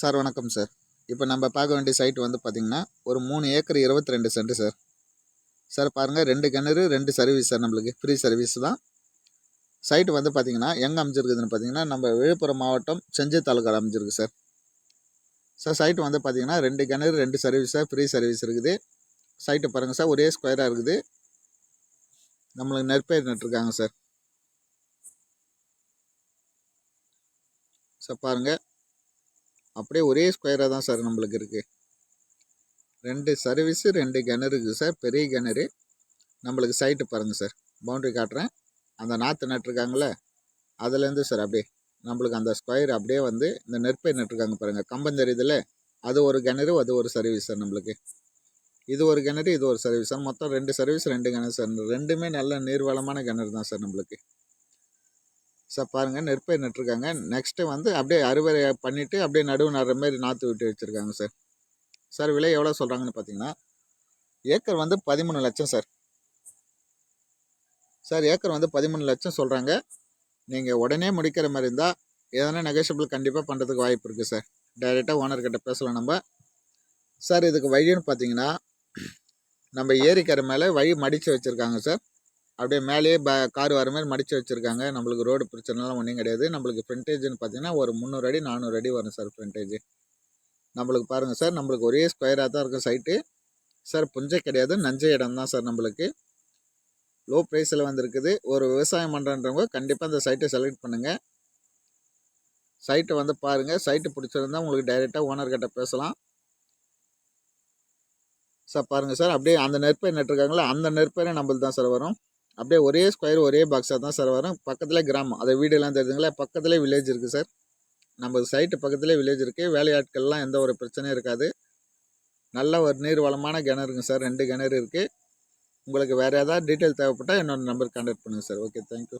Sir வணக்கம் sir. இப்போ நம்ம பார்க்க வேண்டிய சைட் வந்து பார்த்திங்கன்னா ஒரு மூணு ஏக்கர் இருபத்தி ரெண்டு சென்ட் சார். சார் பாருங்கள் ரெண்டு கிணறு ரெண்டு சர்வீஸ் சார் நம்மளுக்கு. ஃப்ரீ சர்வீஸ் தான். சைட்டு வந்து பார்த்திங்கன்னா எங்கே அமைஞ்சிருக்குதுன்னு பார்த்தீங்கன்னா நம்ம விழுப்புரம் மாவட்டம் செஞ்சி தாலுக்கா அமைஞ்சிருக்கு சார். சார் சைட்டு வந்து பார்த்திங்கன்னா ரெண்டு கிணறு ரெண்டு சர்வீஸ் சார் ஃப்ரீ சர்வீஸ் இருக்குது. சைட்டு பாருங்கள் சார் ஒரே ஸ்கொயராக இருக்குது. நம்மளுக்கு நெற்பயிர் நட்டுருக்காங்க சார். சார் பாருங்கள் அப்படியே ஒரே ஸ்கொயராக தான் சார் நம்மளுக்கு இருக்குது ரெண்டு சர்வீஸு ரெண்டு கிணறு இருக்குது சார் பெரிய கிணறு. நம்மளுக்கு சைட்டு பாருங்கள் சார் பவுண்ட்ரி காட்டுறேன். அந்த நாற்று நட்டுருக்காங்களே அதுலேருந்து சார் அப்படியே நம்மளுக்கு அந்த ஸ்கொயர் அப்படியே வந்து இந்த நெற்பயிர் நட்டுருக்காங்க பாருங்கள் கம்பம் அது ஒரு கிணறு அது ஒரு சர்வீஸ் சார் நம்மளுக்கு. இது ஒரு கிணறு இது ஒரு சர்வீஸ் சார் மொத்தம் ரெண்டு சர்வீஸ் ரெண்டு கிணறு சார் ரெண்டுமே நல்ல நீர்வளமான கிணறு தான் சார் நம்மளுக்கு. சார் பாருங்கள் நெற்பயிர் நட்டுருக்காங்க. நெக்ஸ்ட்டு வந்து அப்படியே அறுவடை பண்ணிவிட்டு அப்படியே நடுவு நடுற மாதிரி நாற்று விட்டு வச்சுருக்காங்க சார் சார் விலை எவ்வளோ சொல்கிறாங்கன்னு பார்த்தீங்கன்னா ஏக்கர் வந்து பதிமூணு லட்சம் சார் சார் ஏக்கர் வந்து பதிமூணு லட்சம் சொல்கிறாங்க நீங்கள் உடனே முடிக்கிற மாதிரி இருந்தால் எதனா நெகோஷியபிள் கண்டிப்பாக பண்ணுறதுக்கு வாய்ப்பு இருக்குது சார் டைரெக்டாக ஓனர்கிட்ட பேசலாம் நம்ம. சார் இதுக்கு வழின்னு பார்த்தீங்கன்னா நம்ம ஏரிக்கரை மேலே வழி மடித்து வச்சுருக்காங்க சார் அப்படியே மேலேயே ப கார் வர மாதிரி மடித்து வச்சுருக்காங்க. நம்மளுக்கு ரோடு பிரச்சனைலாம் ஒன்றும் கிடையாது. நம்மளுக்கு ஃப்ரண்டேஜ்னு பார்த்தீங்கன்னா ஒரு முந்நூறு அடி நானூறு அடி வரும் சார் ஃப்ரண்டேஜ் நம்மளுக்கு பாருங்கள் சார் நம்மளுக்கு ஒரே ஸ்கொயராக தான் இருக்கும் சைட்டு சார் புஞ்சை கிடையாது நஞ்சை இடம் தான் சார் நம்மளுக்கு. லோ ப்ரைஸில் வந்திருக்குது. ஒரு விவசாயம் பண்ணுறன்றவங்க கண்டிப்பாக அந்த சைட்டை செலக்ட் பண்ணுங்கள் சைட்டை வந்து பாருங்கள் சைட்டு பிடிச்சிருந்தா உங்களுக்கு டைரெக்டாக ஓனர்கிட்ட பேசலாம். சார் பாருங்கள் சார் அப்படியே அந்த நெற்பயிர் நட்டுருக்காங்களா அந்த நெற்பயிரை நம்மளுக்கு தான் சார் வரும். அப்படியே ஒரே ஸ்கொயர் ஒரே பாக்ஸாக தான் சார் வரும். பக்கத்தில் கிராமம். அதை வீடெல்லாம் தெரிஞ்சுங்களா பக்கத்துலேயே வில்லேஜ் இருக்குது சார் நம்ம சைட்டு பக்கத்துலேயே வில்லேஜ் இருக்குது வேலையாட்கள்லாம் எந்த ஒரு பிரச்சனையும் இருக்காது. நல்ல ஒரு நீர் வளமான கிணறுங்க சார் ரெண்டு கிணறு இருக்குது உங்களுக்கு வேறு ஏதாவது டீட்டெயில் தேவைப்பட்டால் என்னோடய நம்பர் கான்டாக்ட் பண்ணுங்கள் சார் ஓகே தேங்க்யூ